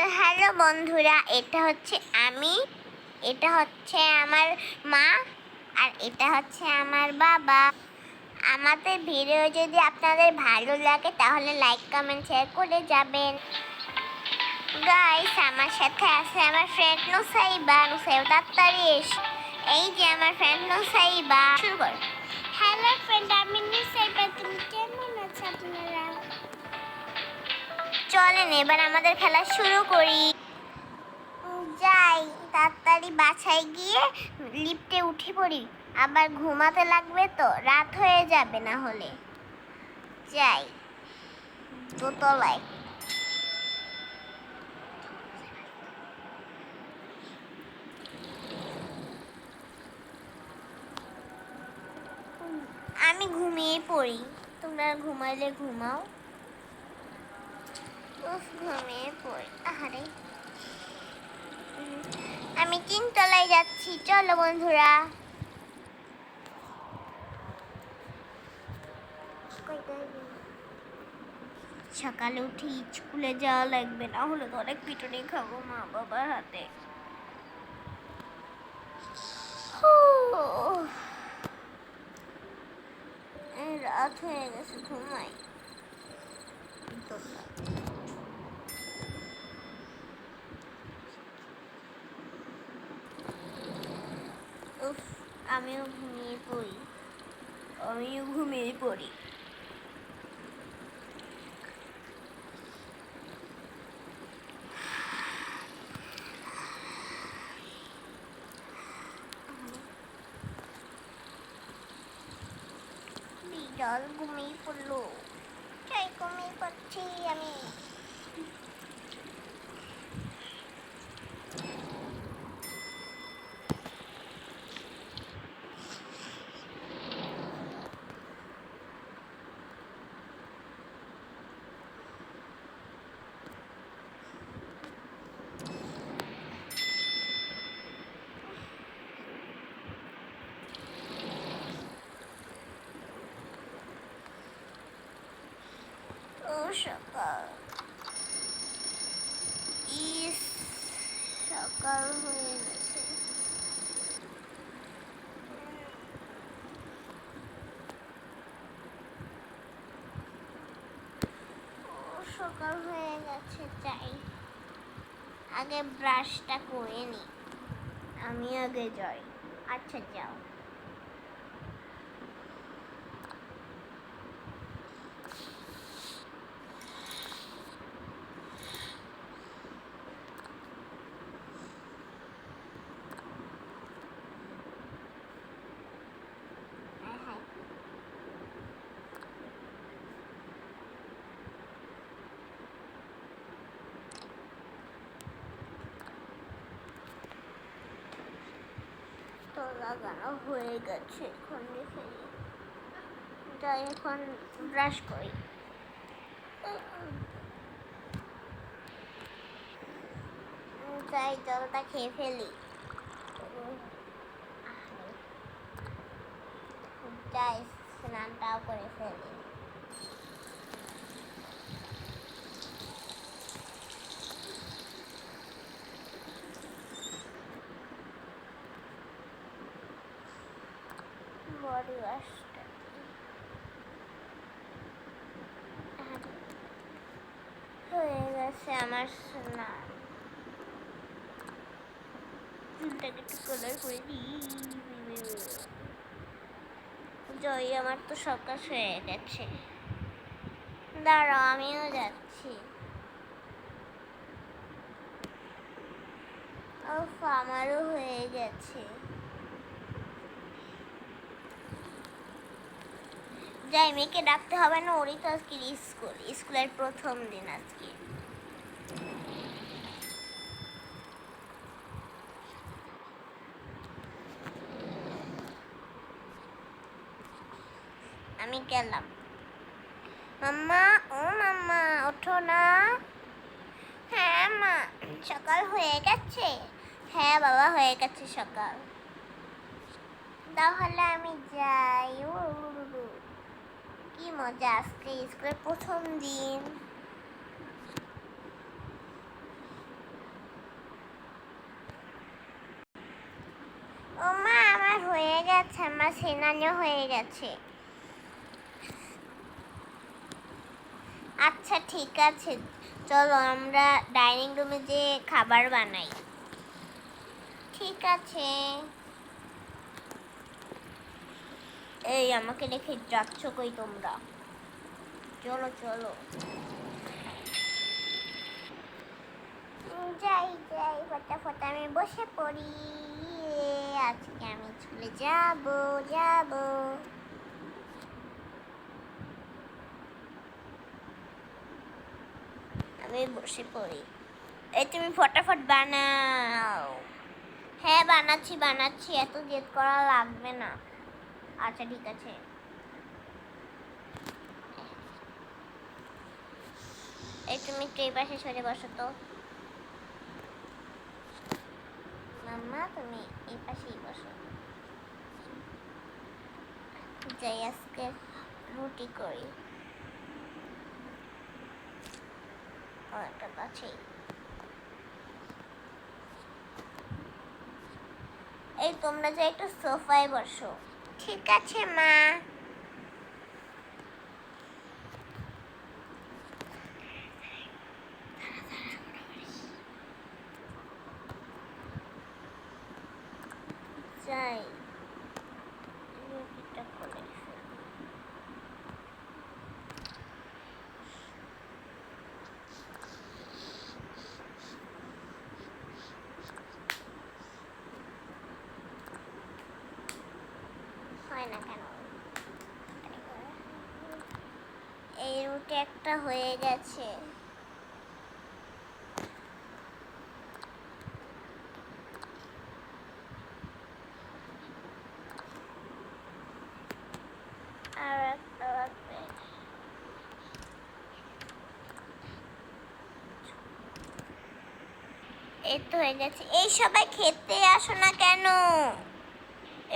তো হ্যালো বন্ধুরা এটা হচ্ছে আমি এটা হচ্ছে আমার মা আর এটা হচ্ছে আমার বাবা। আমাদের ভিডিও যদি আপনাদের ভালো লাগে তাহলে লাইক কমেন্ট শেয়ার করে যাবেন। গাইস আমার সাথে আছে আমার ফ্রেন্ড নুসাইবা। নুসাইবা তাড়াতাড়ি এস। এই যে আমার ফ্রেন্ড নুসাইবা। শুরু কর। হ্যালো ফ্রেন্ড আমি নুসাইবা। তুমি কেমন আছো আপনারা? চলেন, এবার আমাদের খেলা শুরু করি। যাই, তাড়াতাড়ি বাছাই গিয়ে লিফটে উঠে পড়ি। আবার ঘুমাতে লাগবে তো, রাত হয়ে যাবে না হলে। যাই, দোতলায়। আমি ঘুমিয়ে পড়ি। তোমরা ঘুমাইলে ঘুমাও। ঘুমিয়ে পড়ি। আহারে। আমি যাচ্ছি। চলো বন্ধুরা। সকালে উঠে, স্কুলে যাওয়া লাগবে। না হলে তো অনেক পিটুনি খাব মা বাবার হাতে। রাত হয়ে গেছে, ঘুমাই দোতলা। উফ আমিও ঘুমিয়ে পড়ি আমিও ঘুমিয়ে পড়ি। বিড়াল ঘুমিয়ে পড়ল। চাই ঘুমিয়ে পড়ছি আমি ও সকাল ইস সকাল হয়ে গেছে। সকাল হয়ে গেছে চাই আগে ব্রাশটা করে নি। আমি আগে যাই। আচ্ছা যাও হায় হায় তো লাগানো হয়ে গেছে এখন রেখে যাই এখন ব্রাশ করি যাই জলটা খেয়ে ফেলি যাই, স্নানটাও করে ফেলি। বডি ওয়াশটা হয়ে গেছে আমার স্নান জয় আমার তো সকাল হয়ে গেছে দাঁড়াও আমিও যাচ্ছি উফ আমারও হয়ে গেছে যাই, মেয়েকে ডাকতে হবে না, ওরই তো আজকে স্কুল, স্কুলের প্রথম দিন আজকে। আমি গেলাম। মাম্মা, ও মাম্মা, ওঠো না। হ্যাঁ মা, সকাল হয়ে গেছে। হ্যাঁ বাবা, হয়ে গেছে সকাল। তাহলে আমি যাই, উ। কি মজা আজকে স্কুলের প্রথম দিন। ও মা, আমার হয়ে গেছে, আমার সেনানিও হয়ে গেছে। আচ্ছা ঠিক আছে, চলো আমরা ডাইনিং রুমে যে খাবার বানাই। ঠিক আছে। এই, আমাকে রেখে যাচ্ছ কই তোমরা? চলো চলো। যাই যাই, ফটাফট আমি বসে পড়ি। আজকে আমি স্কুলে যাব যাব। আমি বসে পড়ি। এই তুমি ফটাফট বানাও। হ্যাঁ বানাচ্ছি বানাচ্ছি, এত জেদ করা লাগবে না। আচ্ছা ঠিক আছে। এই তুমি একটু এই পাশে সরে বসো তো মাম্মা, তুমি এই পাশেই বসো। যাই, আজকে রুটি করি। একটা পাশেই এই তোমরা যে একটু সোফায় বসো। ঠিক আছে মা যাই রুটিটা করে ফেলি। হয় না কেন এই রুটি একটা হয়ে গেছে। এই তো হয়ে গেছে। এই সবাই খেতে আসো না কেন?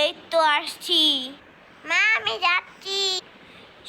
এই তো আসছি। মা, আমি যাচ্ছি।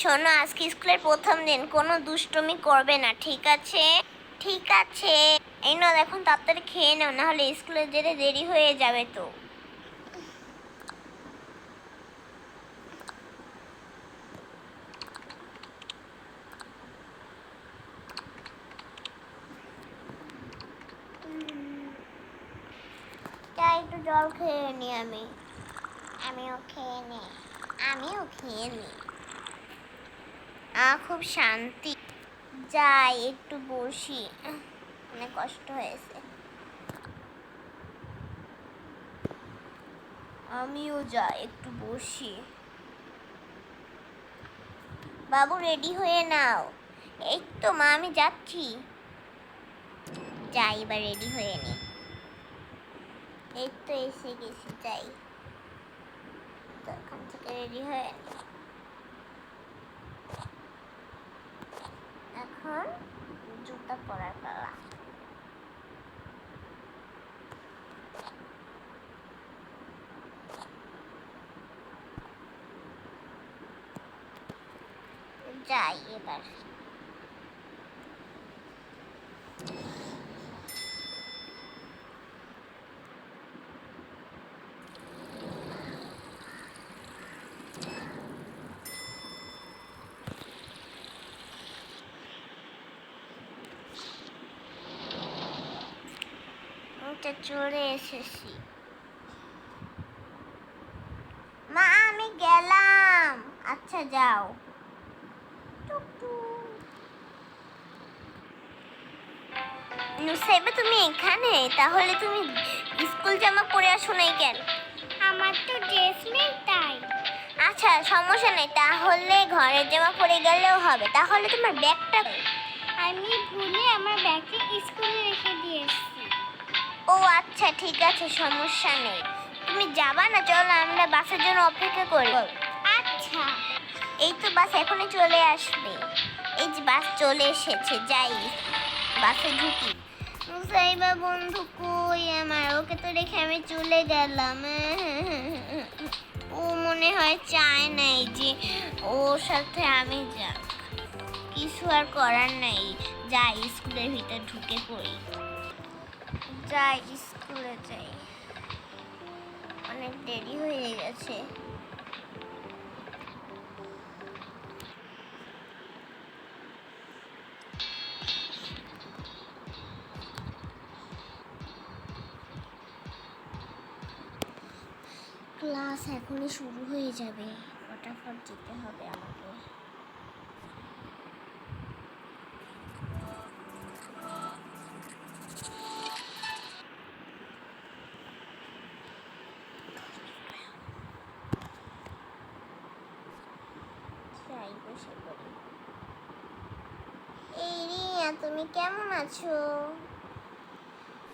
শোনো, আজকে স্কুলের প্রথম দিন, কোনো দুষ্টুমি করবে না, ঠিক আছে? ঠিক আছে। এই না এখন তাড়াতাড়ি খেয়ে নাও, নাহলে স্কুলে যেতে দেরি হয়ে যাবে তো। তাই একটু জল খেয়ে নি আমি। আমিও খেয়ে নি। আমিও খেয়ে নি। খুব শান্তি। যাই, একটু বসি। অনেক কষ্ট হয়েছে। আমিও যাই, একটু বসি। বাবু রেডি হয়ে নাও। এই তো, মা, আমি যাচ্ছি। যাই, এবার রেডি হয়ে নি। এই তো, এসে গেছি, যাই। তো, এখান থেকে রেডি হয়ে নি। এখন জুতা পরার পালা। যাই এবার। তো চলে এসেছি। মা আমি গেলাম। আচ্ছা যাও। নুসাইবা তুমি এখানে? তাহলে তুমি স্কুল জামা পরে আসো নাই কেন? আমার তো ড্রেস নেই তাই। আচ্ছা সমস্যা নেই। তাহলে ঘরের জামা পরে গেলেও হবে। তাহলে তোমার ব্যাগটা আমি ভুলে আমার ব্যাগটা স্কুলে রেখে দিয়ে এসেছি। ও আচ্ছা ঠিক আছে সমস্যা নেই। তুমি যাবা না চলো আমরা বাসের জন্য অপেক্ষা করি। আচ্ছা এই তো বাস এখনই চলে আসবে। এই যে বাস চলে এসেছে যাই বাসে ঢুকি। মুসাইবা বন্ধু কই আমার? ওকে তো রেখে আমি চলে গেলাম। ও মনে হয় চায় নাই যে ওর সাথে আমি যা কিছু আর করার নাই। যাই স্কুলের ভিতর ঢুকে পড়ি। যাই স্কুলে যাই। অনেক দেরি হয়ে গেছে। ক্লাস এখনই শুরু হয়ে যাবে। ফটাফট যেতে হবে আমাকে। যাই বসে এই রিয়া, তুমি কেমন আছো?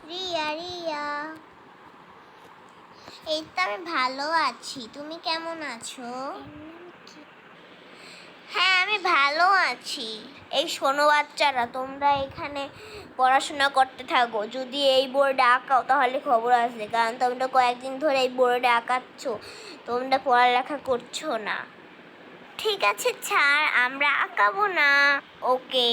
রিয়া রিয়া। এই তো আমি ভালো আছি। তুমি কেমন আছো? হ্যাঁ আমি ভালো আছি। এই শোনো বাচ্চারা, তোমরা এখানে পড়াশোনা করতে থাকো। যদি এই বোর্ডে আঁকাও, তাহলে খবর আসবে। কারণ তোমরা কয়েকদিন ধরে এই বোর্ডে আঁকাচ্ছ। তোমরা পড়ালেখা করছ না। ঠিক আছে, ছাড়, আমরা আঁকাবো না। ওকে।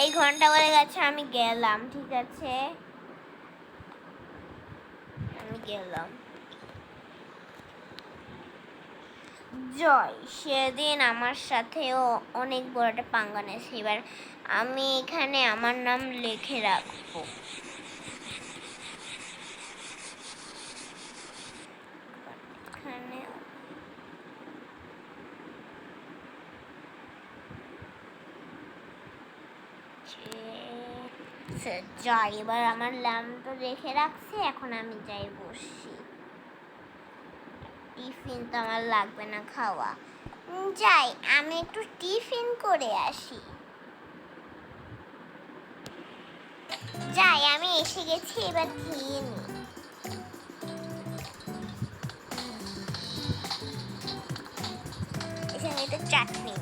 এই ঘণ্টা বলে গেছে, আমি গেলাম, ঠিক আছে? আমি গেলাম। জয়, সেদিন আমার সাথেও অনেক বড় একটা পাঙ্গা নেছে এবার আমি এখানে আমার নাম লিখে রাখব এখানে যে- যাই এবার আমার রেখে রাখছি, এখন আমি যাই বসি। টিফিন তো আমার লাগবে না খাওয়া। যাই, আমি একটু টিফিন করে আসি। যাই, আমি এসে গেছি, এবার খেয়ে নি। এখানে একটা চাটনি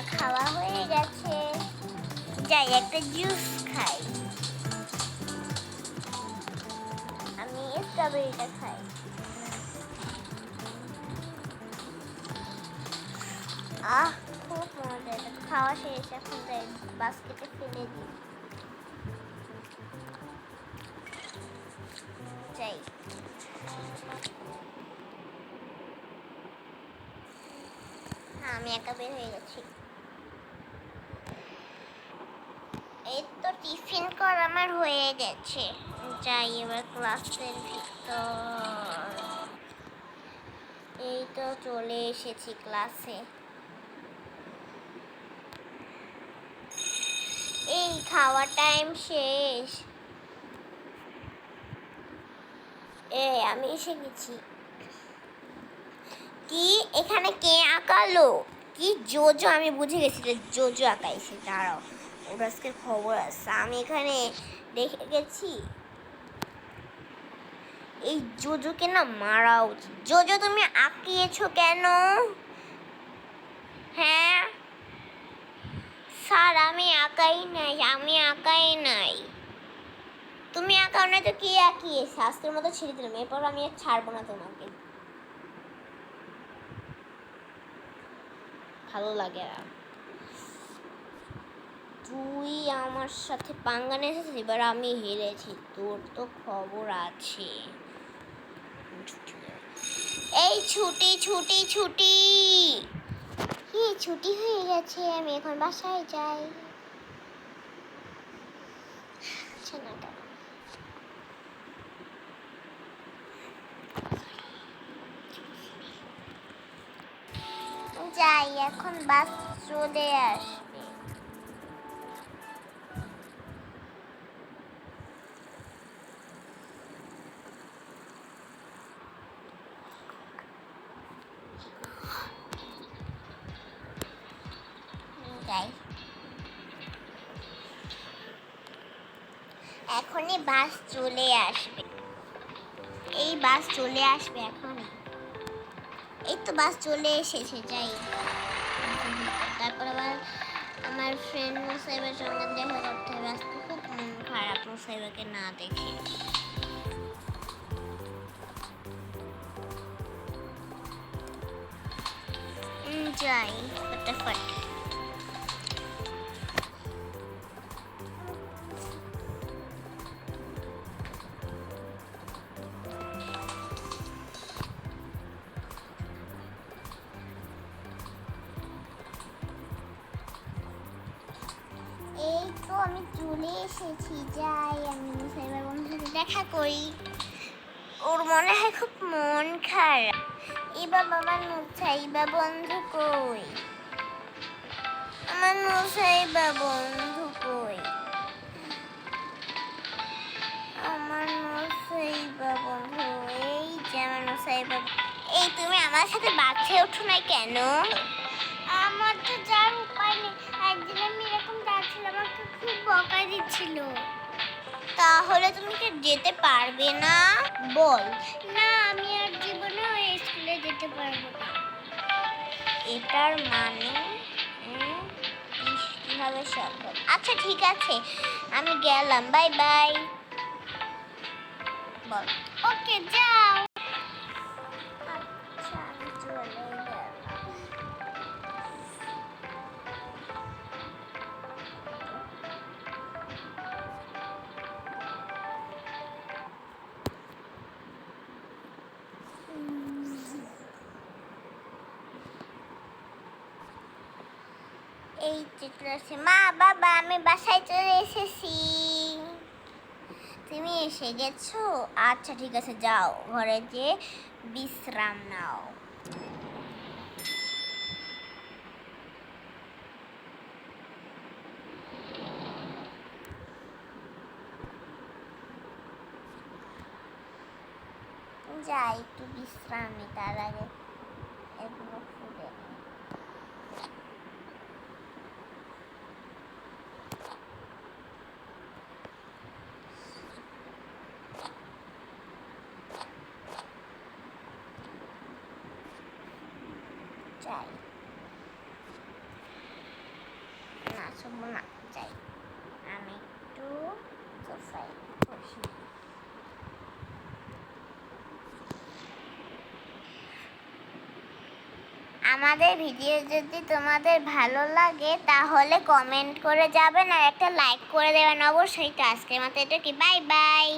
আমার খাওয়া হয়ে গেছে। যাই, একটা জুস খাই। আমি স্ট্রবেরিটা খাই। আহ, খুব মজা খাওয়া শেষ, এখন যাই, বাস্কেটে ফেলে দিই। যাই। হ্যাঁ আমি একা বের হয়ে গেছি। এই তো টিফিন করা আমার হয়ে গেছে। যাই এবার ক্লাসের ভিতর। এই তো চলে এসেছি ক্লাসে। এই খাওয়া টাইম শেষ। এ, আমি এসে গেছি। কি? এখানে কে আঁকালো? কি জোজো? আমি বুঝে গেছি যে জোজো আঁকাইছে, দাঁড়াও। ওর আজকে খবর আছে। আমি এখানে দেখে গেছি। এই জোজোকে না মারা উচিত। জোজো, তুমি আঁকিয়েছো কেন? হ্যাঁ? স্যার, আমি আঁকাই নাই, আমি আঁকাই নাই। তুমি আঁকাও না তো কে আঁকিয়ে আজকের মতো ছেড়ে দিলাম। এরপর আমি আর ছাড়বো না তোমাকে। ভালো লাগে তুই আমার সাথে পাঙ্গা নিয়েছিস এবার আমি হেরেছি। তোর তো খবর আছে। এই ছুটি ছুটি ছুটি। কি ছুটি হয়ে গেছে? আমি এখন বাসায় যাই। আচ্ছা যাই, এখন বাস চলে আসবে এখনই বাস চলে আসবে। এই বাস চলে আসবে এখনই। এই তো বাস চলে এসেছে, যাই তারপর আবার আমার ফ্রেন্ড মুসাইবের সঙ্গে দেখা করতে হবে। আজকে খুব মন খারাপ মুসাইবাকে না দেখে। যাই, ফটাফট। বন্ধু কই? আমার মুসাইবা বন্ধু কই? আমার মুসাইবা বন্ধু এই যে আমার মুসাইবা এই তুমি আমার সাথে বাচ্চা ওঠো না কেন? আমার তো যার উপায় নেই। একদিন আমি এরকম যাচ্ছিলাম আমাকে খুব বকা দিচ্ছিল। তাহলে তুমি কি যেতে পারবে না? বল। না, আমি আর জীবনে ওই স্কুলে যেতে পারব না। এটার মানে কীভাবে সম্ভব? আচ্ছা ঠিক আছে। আমি গেলাম। Bye bye. বল। ওকে যাও। আছে মা, বাবা, আমি বাসায় চলে এসেছি। তুমি এসে গেছো? আচ্ছা ঠিক আছে, যাও। ঘরে যে বিশ্রাম নাও। যাই একটু বিশ্রাম তার আগে এগুলো ফুলে না শুনব না আমি একটু বসি আমাদের ভিডিও যদি তোমাদের ভালো লাগে, তাহলে কমেন্ট করে যাবেন আর একটা লাইক করে দেবেন। অবশ্যই তো আজকের মতো এটা কি বাই বাই